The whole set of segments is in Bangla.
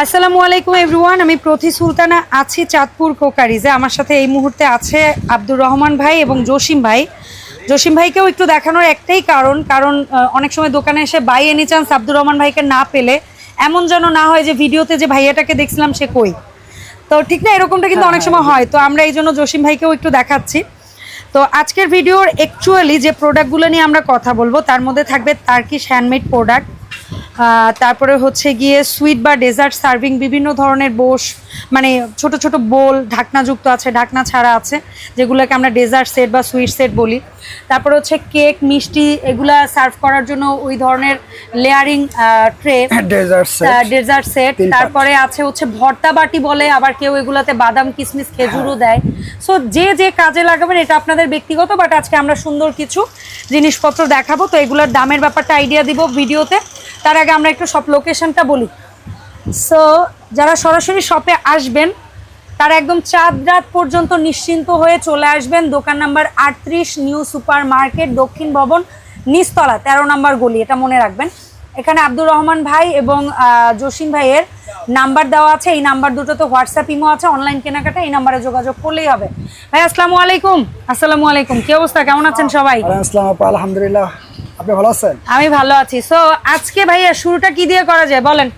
আসসালামু আলাইকুম এভরিওয়ান আমি প্রতি সুলতানা আছি চাঁদপুর কোকারিজে। আমার সাথে এই মুহূর্তে আছে আব্দুর রহমান ভাই এবং জসিম ভাই। জসিম ভাইকেও একটু দেখানোর একটাই কারণ কারণ অনেক সময় দোকানে এসে by any chance Abdur Rahman ভাইকে না পেলে এমন যেন না হয় যে ভিডিওতে যে ভাইয়াটাকে দেখছিলাম সে কই। তো ঠিক না এরকমটা কিন্তু অনেক সময় হয়। তো আমরা এই জন্য জসিম ভাইকেও একটু দেখাচ্ছি। তো আজকের ভিডিওর অ্যাকচুয়ালি যে প্রোডাক্টগুলো নিয়ে আমরা কথা বলব তার মধ্যে থাকবে তার্কিশ হ্যান্ডমেড প্রোডাক্ট তারপরে হচ্ছে গিয়ে সুইট বা ডেজার্ট সার্ভিং বিভিন্ন ধরনের বোস মানে ছোট ছোট বোল ঢাকনাযুক্ত আছে ঢাকনা ছাড়া আছে যেগুলোকে আমরা ডেজার্ট সেট বা সুইট সেট বলি। তারপরে হচ্ছে কেক মিষ্টি এগুলা সার্ভ করার জন্য ওই ধরনের layering tray dessert dessert set. তারপরে আছে হচ্ছে ভর্তা বাটি বলে আবার কেউ এগুলাতে বাদাম কিশমিশ খেজুরও দেয়। সো যে যে কাজে লাগাবেন এটা আপনাদের ব্যক্তিগত বাট আজকে আমরা সুন্দর কিছু জিনিসপত্র দেখাবো। তো এগুলোর দামের ব্যাপারটা আইডিয়া দিব ভিডিওতে। তার আগে আমরা একটু সব লোকেশনটা বলি। সো যারা সরাসরি শপে আসবেন, তারা একদম চাঁদ রাত পর্যন্ত নিশ্চিন্ত হয়ে চলে আসবেন। দোকান নাম্বার আটত্রিশ, নিউ সুপার মার্কেট দক্ষিণ ভবন, নিচতলা, তেরো নাম্বার গলি, এটা মনে রাখবেন। এখানে আব্দুর রহমান ভাই এবং জসিম ভাইয়ের নাম্বার দেওয়া আছে এই নাম্বার দুটো তো হোয়াটসঅ্যাপ ইমো আছে অনলাইন কেনাকাটা এই নাম্বারে যোগাযোগ করলেই হবে। ভাই আসসালামু আলাইকুম। আসসালামু আলাইকুম কি অবস্থা? কেমন আছেন সবাই? আলহামদুলিল্লাহ। আপনি ভালো আছেন? আমি ভালো আছি। সো আজকে ভাইয়া শুরুটা কি দিয়ে করা যায়? বলেন।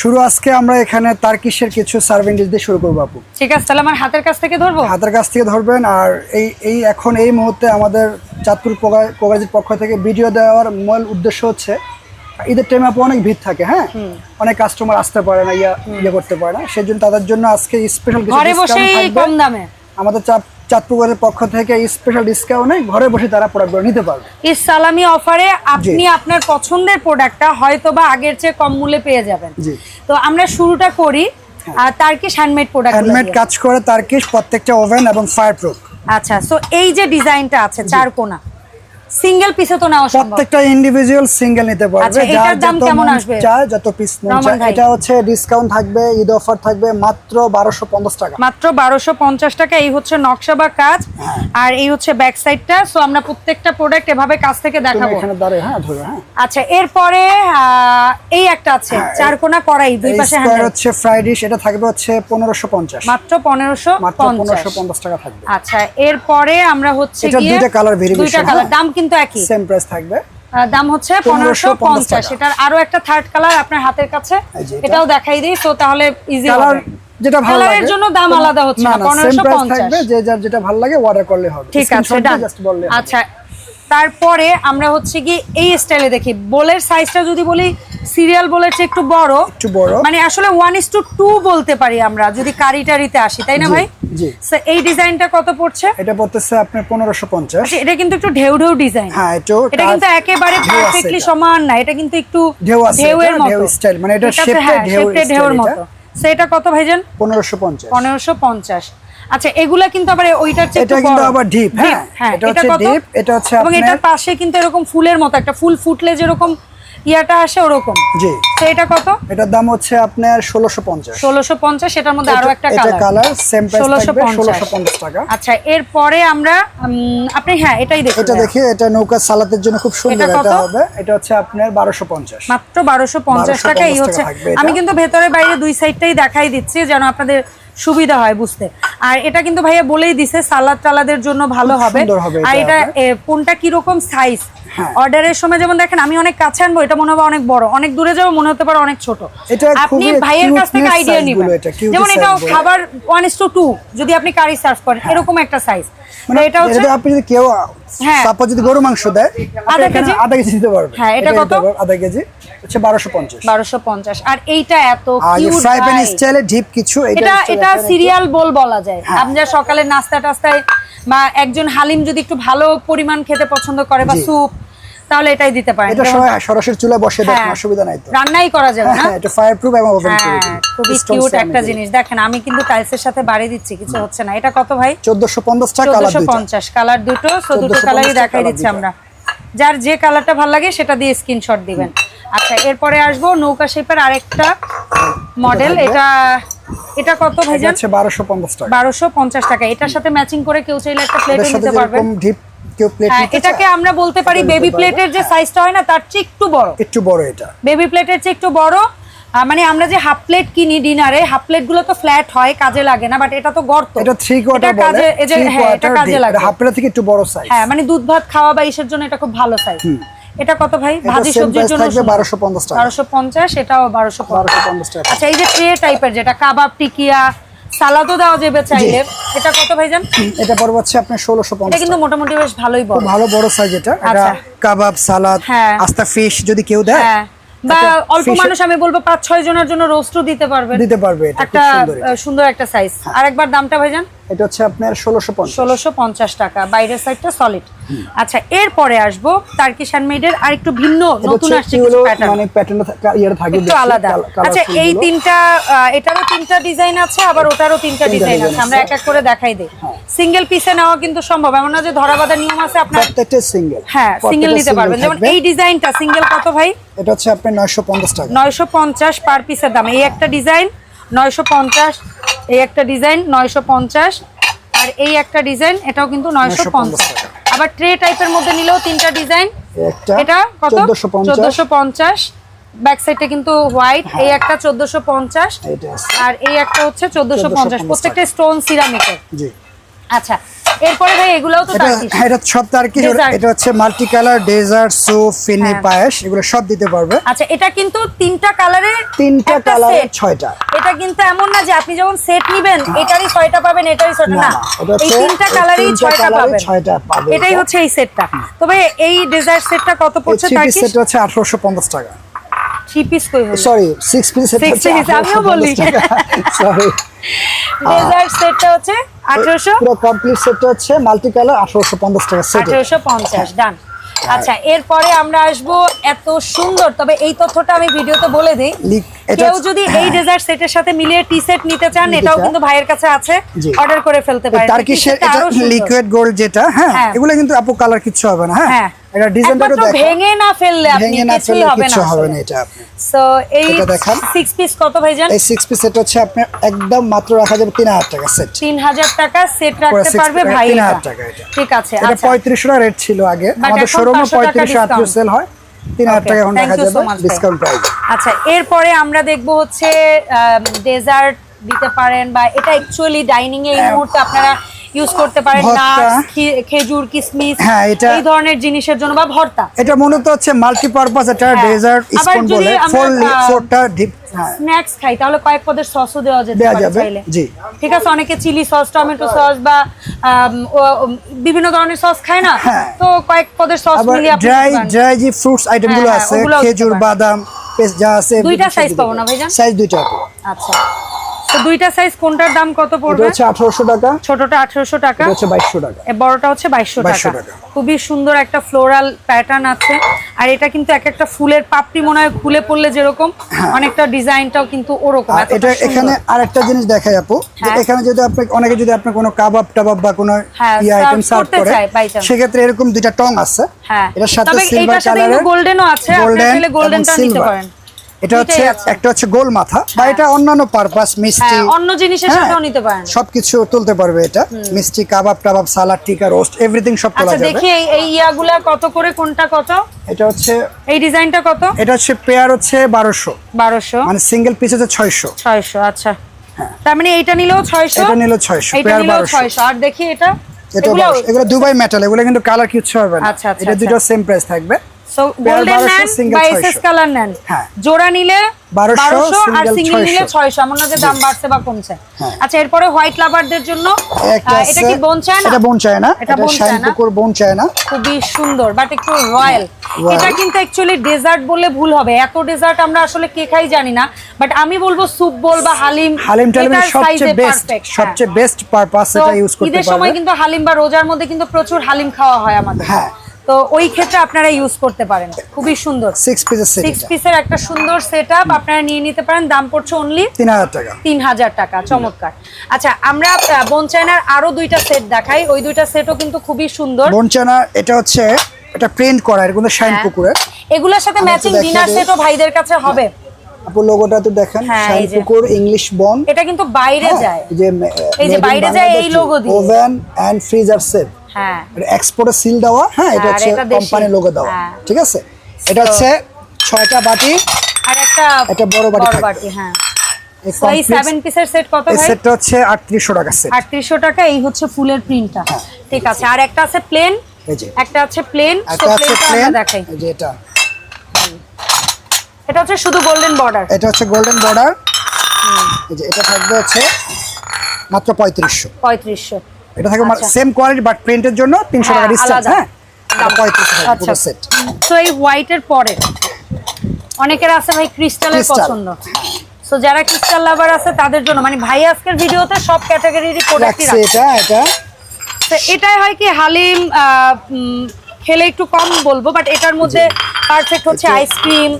শুরু আজকে আমরা এখানে তার্কিশের কিছু সার্ভিং ডিশ দিয়ে শুরু করব আপু। ঠিক আছে তাহলে আমার হাতের কাছ থেকে ধরবো? হাতের কাছ থেকে ধরবেন আর এই এই এখন এই মুহূর্তে আমাদের চাঁদপুর কোগাজির পক্ষ থেকে ভিডিও দেওয়ার মূল উদ্দেশ্য হচ্ছে ঈদের টাইমে আপু অনেক ভিড় থাকে হ্যাঁ? অনেক কাস্টমার আসতে পারে না ইয়া ইয়ে করতে পারে না। সেই জন্য তাদের জন্য আজকে স্পেশাল কিছু। কম দামে। আমাদের চাঁদ চাঁদপুরের পক্ষ থেকে স্পেশাল ডিসকাউন্টে ঘরে বসে তারা প্রোডাক্টগুলো নিতে পারবে। এই সালামি অফারে আপনি আপনার পছন্দের প্রোডাক্টটা হয়তো বা আগের চেয়ে কম মূল্যে পেয়ে যাবেন। তো আমরা শুরুটা করি আর তার্কিশ হ্যান্ডমেড প্রোডাক্ট হ্যান্ডমেড কাজ করে তার্কিশ প্রত্যেকটা ওভেন এবং ফায়ার প্রুফ আচ্ছা সো এই যে ডিজাইনটা আছে চার কোনা সিঙ্গেল পিসে তো নেওয়া সম্ভব। প্রত্যেকটা ইন্ডিভিজুয়াল সিঙ্গেল নিতে পারবে। আচ্ছা, এটার দাম কেমন আসবে? চায় যত পিস মন চায়। এটা হচ্ছে ডিসকাউন্ট থাকবে ঈদ অফার থাকবে মাত্র বারোশো পঞ্চাশ টাকা। মাত্র বারোশো পঞ্চাশ টাকা। এই হচ্ছে নকশা বা কাজ। হ্যাঁ। আর এই হচ্ছে ব্যাক সাইডটা সো আমরা প্রত্যেকটা প্রোডাক্ট এভাবে কাছ থেকে দেখাবো। এখানে দাঁড়িয়ে হ্যাঁ ধরো হ্যাঁ। আচ্ছা এরপরে এই একটা আছে চার কোনা কড়াই দুই পাশে হ্যান্ডেল হচ্ছে ফ্রাই ডিশ এটা থাকবে হচ্ছে পনেরোশো পঞ্চাশ। মাত্র পনেরোশো মাত্র পঞ্চাশ পনেরোশো পঞ্চাশ টাকা থাকবে। আচ্ছা এরপরে আমরা হচ্ছে গিয়ে দুইটা colour variation, দুইটা কালার হ্যাঁ। দাম কিন্তু একই। সেম প্রাইস থাকবে। দাম হচ্ছে পনেরোশো 1550 পঞ্চাশ। এটার আরও একটা থার্ড কালার আপনার হাতের কাছে। এটাও দেখাই দিই তো তাহলে ইজি কালার যেটা ভালো লাগে। জন্য দাম আলাদা হচ্ছে না না না সেম পনেরোশো প্রাইস পঞ্চাশ। থাকবে যে যার যেটা ভালো লাগে অর্ডার করলে হবে। ঠিক আছে just বললে আচ্ছা তারপরে আমরা হচ্ছে কি এই স্টাইলে দেখি। বোলের সাইজটা যদি বলি সিরিয়াল বোলের চেয়ে একটু বড়। একটু বড়। মানে আসলে ওয়ান ইস টু টু বলতে পারি আমরা যদি কারিটারিতে আসি তাই না ভাই? এই ডিজাইনটা কত পড়ছে? এটা পড়তেছে আপনার পনেরোশো পঞ্চাশ। আচ্ছা, এটা কিন্তু একটু ঢেউ ঢেউ ডিজাইন হ্যাঁ এটা কিন্তু একেবারে পারফেক্টলি সমান না এটা কিন্তু একটু ঢেউ ঢেউয়ের মতো। ঢেউ মানে আছে, হ্যাঁ, ঢেউ shape-টাই এটা। মতো। সেটা কত ভাইজান? পনেরোশো পঞ্চাশ। পনেরোশো পঞ্চাশ। আচ্ছা এগুলা কিন্তু আবার ওইটার চেয়ে এটা কিন্তু আবার deep, হ্যাঁ। হ্যাঁ এটা এটা হচ্ছে কত? এটা হচ্ছে এবং এটার পাশে কিন্তু এরকম ফুলের মতো একটা ফুল ফুটলে যেরকম ইয়াটা আসে ওরকম। জি। তো এটা কত? এটার দাম হচ্ছে আপনার ষোলোশো পঞ্চাশ। ষোলোশো পঞ্চাশ এটার মধ্যে আরও একটা এটা কালার কালার সেম প্রাইস থাকবে ষোলোশো পঞ্চাশ। পঞ্চাশ টাকা। আচ্ছা এরপরে আমরা আপনি হ্যাঁ এটাই দেখুন। এটা দেখি এটা নৌকা সালাতের জন্য খুব সুন্দর এটা হবে। এটা হচ্ছে আপনার বারোশো পঞ্চাশ। মাত্র বারোশো পঞ্চাশ 1250 টাকা এই হচ্ছে আমি কিন্তু ভেতরে বাইরে দুই সাইডটাই দেখাই দিচ্ছি যেন আপনাদের সুবিধা হয় বুঝতে। আর এটা কিন্তু ভাইয়া বলেই দিছে সালাদ টালাদের জন্য ভালো হবে। আর এটা কোনটা কীরকম সাইজ। অর্ডারের সময় যেমন দেখেন আমি অনেক কাছে আনব এটা মনে হবে অনেক বড়। অনেক দূরে যাব মনে হতে পারে অনেক ছোট। আপনি ভাইয়ের কাছ থেকে আইডিয়া নিবেন। এটা, যেমনগুলো। খাবার ওয়ান ইস টু টু যদি আপনি কারি সার্ভ করেন এরকম একটা সাইজ মানে এটা হচ্ছে আপনি যদি কেউ হ্যাঁ। সাপোজ যদি গরু মাংস দেয় আধা কেজি? আধা কেজি দিতে পারবেন। হ্যাঁ, এটা কত? আধা কেজি। হচ্ছে বারোশো পঞ্চাশ। বারোশো পঞ্চাশ। আর এইটা এত কিউট ফ্রাই প্যান স্টাইলে ডিপ কিছু এটা এটা সিরিয়াল বোল বলা যায়। হ্যাঁ। আপনি সকালে নাস্তা টাস্তায় বা একজন হালিম যদি একটু ভালো পরিমাণ খেতে পছন্দ করে বা। স্যুপ তাহলে এটাই দিতে পারেন। এটা সরাসরি চুলা বসে দেখেন হ্যাঁ, অসুবিধা নাই তো। রান্নাই করা যাবে না? হ্যাঁ এটা ফায়ার প্রুফ এবং ওভেন হ্যাঁ খুবই কিউট একটা জিনিস। দেখেন আমি কিন্তু টাইলসের সাথে বাড়িয়ে দিচ্ছি কিছু হচ্ছে না। এটা কত ভাই? চোদ্দশো পঞ্চাশ টাকা কালার চোদ্দশো দুইটা পঞ্চাশ। কালার দুটো সো দুটো কালারই দেখাই দিচ্ছি আমরা। যার যে কালারটা ভালো লাগে সেটা দিয়ে স্ক্রিনশট দিবেন। আচ্ছা এরপরে আসব নৌকা শেপের আরেকটা মডেল এটা এটা কত ভাইজান? হচ্ছে বারোশো পঞ্চাশ টাকা। বারোশো পঞ্চাশ টাকা। এটার সাথে ম্যাচিং করে কেউ চাইলে একটা সাথে নিতে পারবেন। ডিপ কেউ প্লেট হ্যাঁ এটাকে আমরা বলতে পারি বেবি প্লেটের যে সাইজটা হয় না তার চেয়ে একটু বড়। একটু বড় এটা। বেবি প্লেটের চেয়ে একটু বড়। মানে আমরা যে হাফ প্লেট কিনি ডিনারে হাফ প্লেটগুলো তো ফ্ল্যাট হয় কাজে লাগে না বাট এটা তো গর্ত। এটা থ্রি কোয়ার্টার কাজে হ্যাঁ এটা কাজে লাগে। হাফ প্লেট থেকে একটু বড় সাইজ হ্যাঁ মানে দুধ ভাত খাওয়া বা ইসের জন্য এটা খুব ভালো সাইজ এটা কত ভাই? ভাজি সবজির জন্য 1250 টাকা। বারোশো পঞ্চাশ এটাও বারোশো পঞ্চাশ। 1250 টাকা। আচ্ছা এই যে ট্রে টাইপের যেটা কাবাব টিকিয়া সালাদও দেওয়া যাবে চাইলে। এটা কত ভাইজান? এটা পড়বে হচ্ছে আপনার ষোলোশো এটা পঞ্চাশ কিন্তু মোটামুটি বেশ ভালোই বড়। ভালো বড় সাইজ এটা। এটা আচ্ছা। কাবাব সালাদ হ্যাঁ। আস্তা ফিশ যদি কেউ দেয় হ্যাঁ। বা অল্প মানুষ আমি বলব পাঁচ ছয় জনের জন্য রোস্টও দিতে পারবেন। দিতে পারবে একটা সুন্দর একটা সাইজ আরেকবার দামটা ভাইজান? এটা হচ্ছে আপনার ষোলোশো ষোলোশো পঞ্চাশ টাকা। বাইরের সাইডটা সলিড আচ্ছা এরপরে আসব টার্কিশ হ্যান্ডমেডের আর একটু ভিন্ন নতুন আসছে প্যাটার্ন মানে প্যাটার্নটা ইয়ে থাকবে একটু আলাদা। আচ্ছা এই তিনটা এটারও তিনটা ডিজাইন আছে আবার ওটারও তিনটা তিনটা ডিজাইন আছে। আমরা এক এক করে দেখাই দিই। সিঙ্গেল পিসে নেওয়া কিন্তু সম্ভব। এমন না যে ধরা বাঁধা নিয়ম আছে আপনার প্রত্যেকটা সিঙ্গেল হ্যাঁ সিঙ্গেল নিতে পারবেন। যেমন এই ডিজাইনটা সিঙ্গেল কত ভাই? এটা হচ্ছে আপনার নয়শো পঞ্চাশ টাকা। নয়শো পঞ্চাশ পার পিসের দাম। এই একটা ডিজাইন নয়শো পঞ্চাশ। এই একটা ডিজাইন নয়শো পঞ্চাশ। আর এই একটা ডিজাইন এটাও কিন্তু নয়শো 950 পঞ্চাশ টাকা। আবার ট্রে টাইপের মধ্যে নিলেও তিনটা ডিজাইন। একটা এটা কত? চোদ্দশো পঞ্চাশ। চোদ্দশো পঞ্চাশ। ব্যাক সাইডটা কিন্তু হোয়াইট এই একটা চোদ্দশো পঞ্চাশ। এটা আছে। আর এই একটা হচ্ছে চোদ্দশো পঞ্চাশ। 1450 প্রত্যেকটা স্টোন সিরামিকের জি। আচ্ছা এরপরে ভাই এগুলোও তো টার্কিশ এটা সব Dessert। এটা হচ্ছে multi colour dessert soup phirni. Payesh এগুলো সব দিতে পারবে। আচ্ছা এটা কিন্তু তিনটা কালারের তিনটা কালারের ছয়টা। এটা কিন্তু এমন না যে আপনি যখন সেট নিবেন এটারই ছয়টা পাবেন এটারই ছয়টা না, এই তিনটা কালারই ছয়টা পাবেন। ছয়টা পাবে এটাই হচ্ছে এই সেটটা তবে এই ডেজার্ট সেটটা কত পড়ছে টার্কিশ সেট হচ্ছে আঠারোশো পঞ্চাশ টাকা। থ্রি পিস কই হলো? সরি সিক্স পিস সেট আমিও বলি। সরি ডেজার্ট সেটটা হচ্ছে আঠারোশো? পুরো কমপ্লিট সেটটা হচ্ছে মাল্টি কালার আঠারোশো পঞ্চাশ টাকা সেট আঠারোশো পঞ্চাশ ডান আচ্ছা এরপরে আমরা আসব এত সুন্দর তবে এই তথ্যটা আমি ভিডিওতে বলে দিই। কেউ যদি এই হ্যাঁ। ডেজার্ট সেটের সাথে মিলিয়ে টি সেট নিতে চান এটাও কিন্তু ভাইয়ের কাছে আছে। অর্ডার করে ফেলতে পারেন। টার্কিশের এটা লিকুইড গোল্ড যেটা হ্যাঁ হ্যাঁ। এগুলো কিন্তু আপু কালার কিছু হবে না হ্যাঁ। হ্যাঁ। এটা ডিজাইনটা দেখো ভেঙে না ফেললে আপনি কিছুই ফেললে হবে না কিচ্ছু হবে না এটা আপনি সো এই এটা দেখান। পিস কত ভাইজান এই সিক্স পিস সেট হচ্ছে আপনার একদম মাত্র রাখা যাবে তিন হাজার টাকা সেট তিন হাজার টাকা সেট রাখতে পারবে ভাই তিন এটা। হাজার টাকা এটা। ঠিক আছে এটা আচ্ছা টাকা রেট ছিল আগে আমাদের শোরুমে 500 টাকা পঁয়ত্রিশশো আটত্রিশ discount। সেল হয় তিন হাজার Okay, টাকা এখন রাখা যাবে ডিসকাউন্ট প্রাইস আচ্ছা এরপরে আমরা দেখব হচ্ছে ডেজার্ট দিতে পারেন বা এটা অ্যাকচুয়ালি ডাইনিং এ এই হ্যাঁ। মুহূর্তে আপনারা ইউজ করতে পারেন নাটস খেজুর কিসমিস হ্যাঁ, এটা- এই ধরনের জিনিসের জন্য বা ভর্তা এটা মূলত হচ্ছে মাল্টিপারপাস এটা হ্যাঁ। ডেজার্ট স্পুন বলে ফোর ফোরটা ডিপ হ্যাঁ স্ন্যাক্স খাই তাহলে কয়েক পদের সসও দেওয়া যেতে পারে জি। ঠিক আছে অনেকে চিলি সস টমেটো সস বা বিভিন্ন ধরনের সস খায় না হ্যাঁ। তো কয়েক পদের সস মিলিয়ে আপনি ড্রাই ড্রাই যে ফ্রুটস আইটেমগুলো হ্যাঁ, আছে খেজুর বাদাম পেস্ট যা আছে দুইটা size পাবো না ভাইজান? সাইজ দুইটা। আচ্ছা তো দুইটা সাইজ কোনটার দাম কত পড়বে? হচ্ছে আঠারোশো টাকা। ছোটটা আঠারোশো টাকা। এটা হচ্ছে বাইশশো টাকা। এ বড়টা হচ্ছে বাইশশো 2200 টাকা। খুবই সুন্দর একটা ফ্লোরাল প্যাটার্ন আছে। আর এটা কিন্তু এক একটা ফুলের পাপড়ি মনে হয় খুলে পড়লে যেরকম অনেকটা ডিজাইনটাও কিন্তু ওরকম। এটা এখানে আরেকটা জিনিস দেখাই আপু যে হ্যাঁ। এখানে যদি আপনি অনেকে যদি আপনি কোনো কাবাব টাবাব বা কোনো হ্যাঁ, ইয়ে আইটেম সার্ভ করে। সেক্ষেত্রে এরকম দুইটা টং আছে। হ্যাঁ। এটার সাথে সিলভার কালারের গোল্ডেনও আছে। আপনি চাইলে গোল্ডেনটা নিতে পারেন। এটা হচ্ছে একটা হচ্ছে গোল মাথা বা এটা অন্যান্য পারপাস মিষ্টি। হ্যাঁ, অন্য জিনিসের হ্যাঁ, সাথেও নিতে পারেন। সবকিছু তুলতে পারবে এটা। মিষ্টি কাবাব টাবাব সালাদ টিকা রোস্ট এভরিথিং সব তোলা আচ্ছা যাবে। দেখি এই- ইয়াগুলা কত করে কোনটা কত? এটা হচ্ছে এই ডিজাইনটা কত? এটা হচ্ছে পেয়ার হচ্ছে বারোশো। বারোশো। মানে সিঙ্গেল পিস হচ্ছে ছয়শো। ছয়শো আচ্ছা। তার মানে এইটা নিলেও ছয়শো? এটা নিল ছয়শো এইটা পেয়ার নিলেও বারোশো। ছয়শো। আর দেখি এটা? এটা এগুলো দুবাই মেটাল এগুলো কিন্তু কালার কিচ্ছু হবে না। আচ্ছা, আচ্ছা, এটা আচ্ছা। দুটো সেম প্রাইস থাকবে। সো গোল্ডেন নেন single বা এসএস কালার নেন হ্যাঁ। জোড়া নিলে 1200, আর সিঙ্গেল নিলে 600 ছয়শো। এমন না যে দাম বাড়ছে বা কমছে। হ্যাঁ। আচ্ছা এরপরে হোয়াইট লাভারদের জন্য এটা কি বোন চায় না এটা বোন চায় না এটা বোন চায় না? পুকুর বোন চায় না খুবই সুন্দর বাট একটু রয়্যাল এটা কিন্তু অ্যাকচুয়ালি ডেজার্ট বললে ভুল হবে। এত ডেজার্ট আমরা আসলে কে খাই জানি না। বাট আমি বলব স্যুপ বল বা হালিম। হালিম এটার সবচেয়ে বেস্ট হ্যাঁ। সবচেয়ে বেস্ট পারপাস এটা ইউজ করতে ঈদের সময় কিন্তু হালিম বা রোজার মধ্যে কিন্তু প্রচুর হালিম খাওয়া হয় আমাদের। হ্যাঁ। তো ওই ক্ষেত্রে আপনারা ইউজ করতে পারেন। খুবই সুন্দর। সিক্স পিসের সেট সিক্স পিসের একটা সুন্দর সেট আপনারা নিয়ে নিতে পারেন। দাম পড়ছে অনলি তিন হাজার টাকা। তিন হাজার টাকা চমৎকার। আচ্ছা আমরা আহ, বোন চায়নার আরও দুইটা সেট দেখাই। ওই দুইটা সেটও কিন্তু খুবই সুন্দর। বোন চায়না এটা হচ্ছে এটা প্রিন্ট করা এটা কিন্তু শাইন হ্যাঁ। পুকুরের এগুলোর সাথে ম্যাচিং ডিনার। সেটও ভাইদের কাছে হবে। আপু লোগোটা তো দেখেন হ্যাঁ, শাইন। পুকুর ইংলিশ বন এটা কিন্তু বাইরে যায়। যে এই যে বাইরে যায় এই লোগো দিয়ে। ওভেন এন্ড ফ্রিজার সেট হ্যাঁ। এক্সপোর্টে সিল দেওয়া হ্যাঁ এটা আর হচ্ছে এটা। কোম্পানি লোগো দেওয়া হ্যাঁ। ঠিক আছে? এটা হচ্ছে ছয়টা বাটি। আর একটা একটা বড় বাটি বাটি হ্যাঁ। এই তো সেভেন পিসের সেট কত ভাই? সেটটা হচ্ছে আটত্রিশশো টাকা সেট টাকা এই হচ্ছে ফুলের প্রিন্টটা ঠিক আছে আর একটা আছে প্লেন একটা আছে প্লেন একটা আছে প্লেন দেখাই। এই যে এটা। এটা হচ্ছে শুধু গোল্ডেন বর্ডার এটা হচ্ছে গোল্ডেন বর্ডার এই যে এটা থাকবে হচ্ছে মাত্র পঁয়ত্রিশশো। পঁয়ত্রিশশো। এটা থাকবে আচ্ছা। সেম কোয়ালিটি বাট প্রিন্টের জন্য তিনশো হ্যাঁ, টাকা ডিসকাউন্ট হ্যাঁ? আচ্ছা। সেট তো এই হোয়াইটের পরে অনেকের আছে ভাই ক্রিস্টালের পছন্দ। সো যারা ক্রিস্টাল লাভার আছে তাদের জন্য। মানে ভাই আজকের ভিডিওতে সব ক্যাটাগরির প্রোডাক্টই রাখছে রাখছে। এটা এটা। তো এটাই হয় কি হালিম খেলে একটু কম বলব বাট এটার মধ্যে পারফেক্ট হচ্ছে আইসক্রিম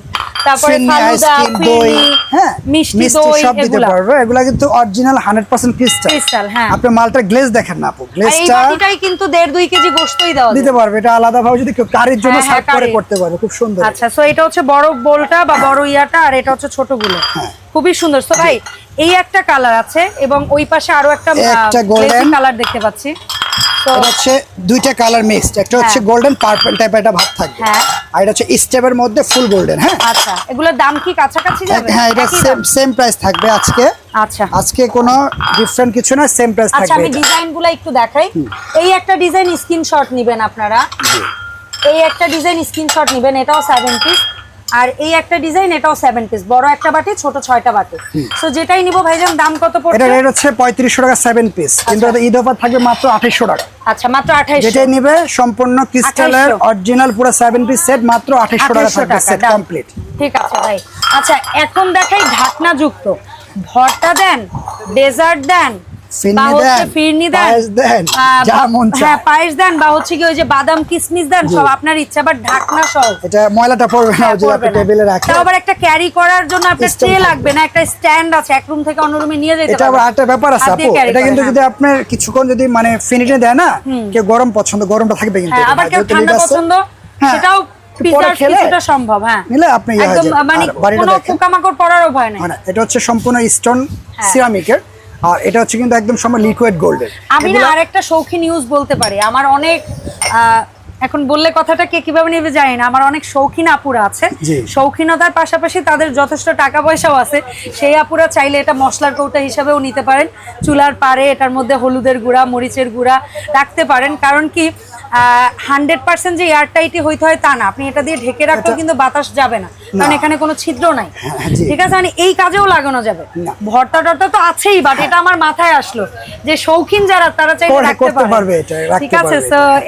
তারপরে ফিরনি, ফালুদা দই, হ্যাঁ মিষ্টি দই সব দিতে এগুলা। এগুলা কিন্তু original hundred percent crystal crystal হ্যাঁ। আপনি মালটার গ্লেজ দেখেন না আপু। আর এই বাটিটাই কিন্তু দেড় দুই কেজি গোস্তই দেওয়া দিতে পারবে। এটা আলাদা ভাবে যদি কেউ কারির জন্য হ্যাঁ, হ্যাঁ, সার্ভ করে করতে পারবে খুব সুন্দর। আচ্ছা সো এটা হচ্ছে বড় বোলটা বা বড় ইয়াটা আর এটা হচ্ছে ছোটগুলো। হ্যাঁ। খুবই সুন্দর। সো ভাই এই একটা কালার আছে এবং ওই পাশে আরও একটা কালার দেখতে পাচ্ছি। এটা হচ্ছে দুইটা কালার মিক্সড একটা হচ্ছে। গোল্ডেন পার্পল টাইপের একটা ভাব থাকবে। হ্যাঁ। আর এটা হচ্ছে স্টেপের মধ্যে ফুল গোল্ডেন হ্যাঁ? আচ্ছা এগুলোর দাম কি কাছাকাছি যাবে? হ্যাঁ এটা সেম সেম প্রাইস থাকবে আজকে। আচ্ছা। আজকে কোনো ডিফারেন্ট কিছু না সেম প্রাইস আচ্ছা থাকবে আমি এটা। ডিজাইনগুলো একটু দেখাই। এই একটা ডিজাইন স্ক্রিনশট নিবেন আপনারা। এই একটা ডিজাইন স্ক্রিনশট নিবেন এটাও সেভেন পিস আর এই একটা ডিজাইন এটাও সেভেন পিস বড় একটা বাটি ছোট ছয়টা বাটি। তো যেটাই নিব ভাইজান দাম কত পড়বে এটা রেট হচ্ছে পঁয়ত্রিশশো টাকা সেভেন পিস কিন্তু এটা ঈদ অফার থাকবে মাত্র আঠাইশশো টাকা। আচ্ছা মাত্র আঠাইশ যেটাই নিবে সম্পূর্ণ ক্রিস্টালের অরিজিনাল পুরো সেভেন পিস সেট মাত্র আঠাইশশো টাকা থাকবে সেট কমপ্লিট ঠিক আছে ভাই। আচ্ছা এখন দেখাই ঢাকনা যুক্ত ভর্তা দেন ডেজার্ট দেন হ্যাঁ ময়লাটা পড়বে না। টেবিলে আবার একটা ক্যারি করার জন্য আপনার ট্রে লাগবে না একটা স্ট্যান্ড আছে এক রুম থেকে অন্য রুমে নিয়ে যেতে এটা আবার পারবেন। ব্যাপার আছে হাত আপু এটা কিন্তু। যদি আপনার কিছুক্ষণ যদি মানে ফিনিটে দেয় না কেউ গরম পছন্দ গরমটা থাকবে কিন্তু হ্যাঁ আবার কেউ ঠান্ডা পছন্দ হ্যাঁ, সেটাও কিছুটা সম্ভব হ্যাঁ। আপনি একদম। মানে কোনো পোকামাকড় পড়ারও ভয় নেই। এটা হচ্ছে সম্পূর্ণ স্টোন। সিরামিকের আর এটা হচ্ছে কিন্তু একদম সময় লিকুইড গোল্ডের আমি না আরেকটা শৌখিন নিউজ বলতে পারি। আমার অনেক আহ, এখন বললে কথাটা কে কীভাবে নেবে জানি না। আমার অনেক শৌখিন আপুরা আছে। শৌখিনতার পাশাপাশি তাদের যথেষ্ট টাকা পয়সাও আছে। সেই আপুরা চাইলে এটা মশলার কৌটা হিসাবেও নিতে পারেন। চুলার পারে এটার মধ্যে হলুদের গুঁড়া মরিচের গুঁড়া রাখতে পারেন। কারণ কি হান্ড্রেড পার্সেন্ট যে এয়ারটাইটই হইতে হয় তা না। আপনি এটা দিয়ে ঢেকে রাখলেও কিন্তু বাতাস যাবে না। কারণ এখানে কোনো ছিদ্র নাই। হ্যাঁ, ঠিক আছে? মানে এই কাজেও লাগানো যাবে। ভর্তা টর্তা তো আছেই বাট এটা আমার মাথায় আসলো। যে শৌখিন যারা তারা চাইলে রাখতে পারবে ঠিক আছে?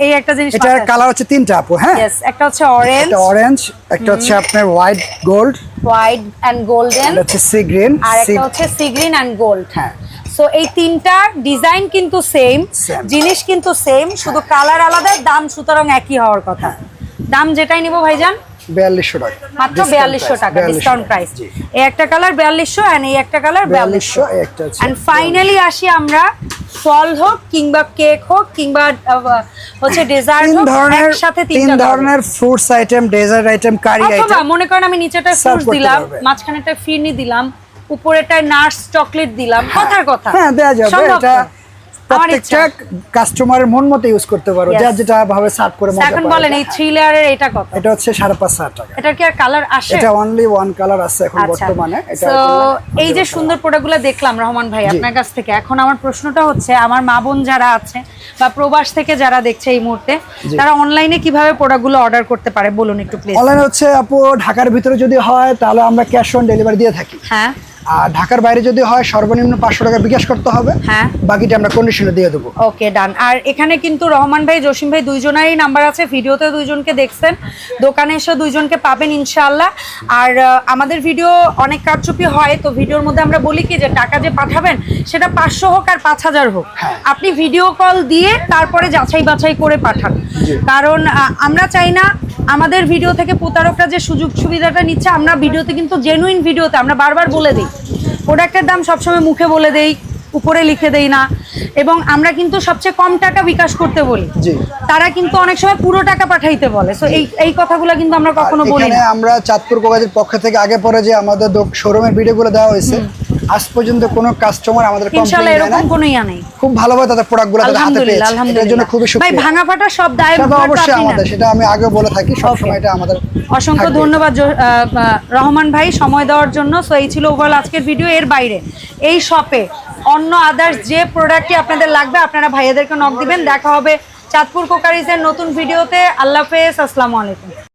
এই একটা জিনিস কালার হচ্ছে তিনটা আপু হ্যাঁ? একটা হচ্ছে অরেঞ্জ একটা অরেঞ্জ একটা হচ্ছে আপনার white gold white and golden হচ্ছে সি গ্রিন আর একটা হচ্ছে সি গ্রিন এন্ড গোল্ড হ্যাঁ। সো এই তিনটা ডিজাইন কিন্তু সেম জিনিস কিন্তু সেম শুধু কালার আলাদা দাম সুতরাং একই হওয়ার কথা। দাম যেটাই নিব ভাইজান বিয়াল্লিশশো টাকা। মাত্র Discount বিয়াল্লিশশো price, টাকা ডিসকাউন্ট প্রাইস এই একটা কালার বিয়াল্লিশশো এন্ড এই একটা কালার 4200, একটা এন্ড ফাইনালি আসি আমরা ফল হোক কিংবা কেক হোক কিংবা হচ্ছে ডেজার্ট হোক ধরনের একসাথে তিন ধরনের। Fruits item dessert item curry অথবা মনে করেন আমি নিচেটা ফ্রুটস দিলাম। মাঝখানেটা ফিরনি দিলাম উপরেটায় নার্স চকলেট দিলাম কথার কথা। হ্যাঁ যাবে এটা প্রত্যেকটা কাস্টমারের মন মতো ইউজ করতে পারো. যার যেটা ভাবে সার্ভ করে মজা এখন বলেন এই থ্রি লেয়ারের এটা কত? এটা হচ্ছে সাড়ে পাঁচ হাজার টাকা। এটা কি আর কালার আসে? এটা অনলি ওয়ান কালার আছে এখন আচ্ছা। বর্তমানে। এটা তো এই যে সুন্দর প্রোডাক্টগুলো দেখলাম রহমান ভাই আপনার কাছ থেকে এখন আমার প্রশ্নটা হচ্ছে আমার মা বোন যারা আছে বা প্রবাস থেকে যারা দেখছে এই মুহূর্তে তারা অনলাইনে কীভাবে প্রোডাক্টগুলো অর্ডার করতে পারে? বলুন একটু প্লিজ অনলাইনে হচ্ছে আপু ঢাকার ভিতরে যদি হয় তাহলে আমরা ক্যাশ অন ডেলিভারি দিয়ে থাকি। হ্যাঁ। আর ঢাকার বাইরে যদি হয় সর্বনিম্ন পাঁচশো টাকা বিকাশ করতে হবে। হ্যাঁ। বাকিটা আমরা কন্ডিশনে দিয়ে দেবো। ওকে ডান। আর এখানে কিন্তু রহমান ভাই জসিম ভাই দুইজনেরই নাম্বার আছে। ভিডিওতে দুইজনকে দেখছেন। দোকানে এসে দুইজনকে পাবেন ইনশাআল্লাহ। আর আমাদের ভিডিও অনেক কারচুপি হয় তো ভিডিওর মধ্যে আমরা বলি কি যে টাকা যে পাঠাবেন সেটা পাঁচশো হোক আর পাঁচ হাজার হোক। হ্যাঁ। আপনি ভিডিও কল দিয়ে তারপরে যাচাই বাছাই করে পাঠান। কারণ আমরা চাই না আমাদের ভিডিও থেকে প্রতারকরা যে সুযোগ সুবিধাটা নিচ্ছে আমরা ভিডিওতে কিন্তু জেনুইন ভিডিওতে আমরা বারবার বলে দিই। প্রোডাক্টের দাম সবসময় মুখে বলে দেই উপরে লিখে দেই না। এবং আমরা কিন্তু সবচেয়ে কম টাকা বিকাশ করতে বলি। তারা কিন্তু অনেক সময় পুরো টাকা পাঠাইতে বলে। সো এই এই কথাগুলো কিন্তু আমরা কখনো বলি না। আমরা চাঁদপুর কোকাজের পক্ষ থেকে আগে পরে যে আমাদের শোরুমের ভিডিওগুলো দেওয়া হয়েছে আজ পর্যন্ত কোনো কাস্টমার আমাদের না এরকম কোনো ইয়া নেই। খুব ভালোভাবে তাদের প্রোডাক্টগুলো তাদের হাতে পেয়েছে। এটার জন্য খুবই ভাই ভাঙা ফাটা সব দায় অবশ্যই আমাদের সেটা আমি আগে বলে থাকি সবসময় এটা আমাদের অসংখ্য ধন্যবাদ রহমান ভাই সময় দেওয়ার জন্য। সো এই ছিল ওভারঅল আজকের ভিডিও এর বাইরে এই শপে অন্য আদার্স যে প্রোডাক্টই আপনাদের লাগবে আপনারা ভাইয়াদেরকে নক দিবেন। দেখা হবে চাঁদপুর কোকারিজের নতুন ভিডিওতে আল্লাহ হাফেজ আসসালামু আলাইকুম।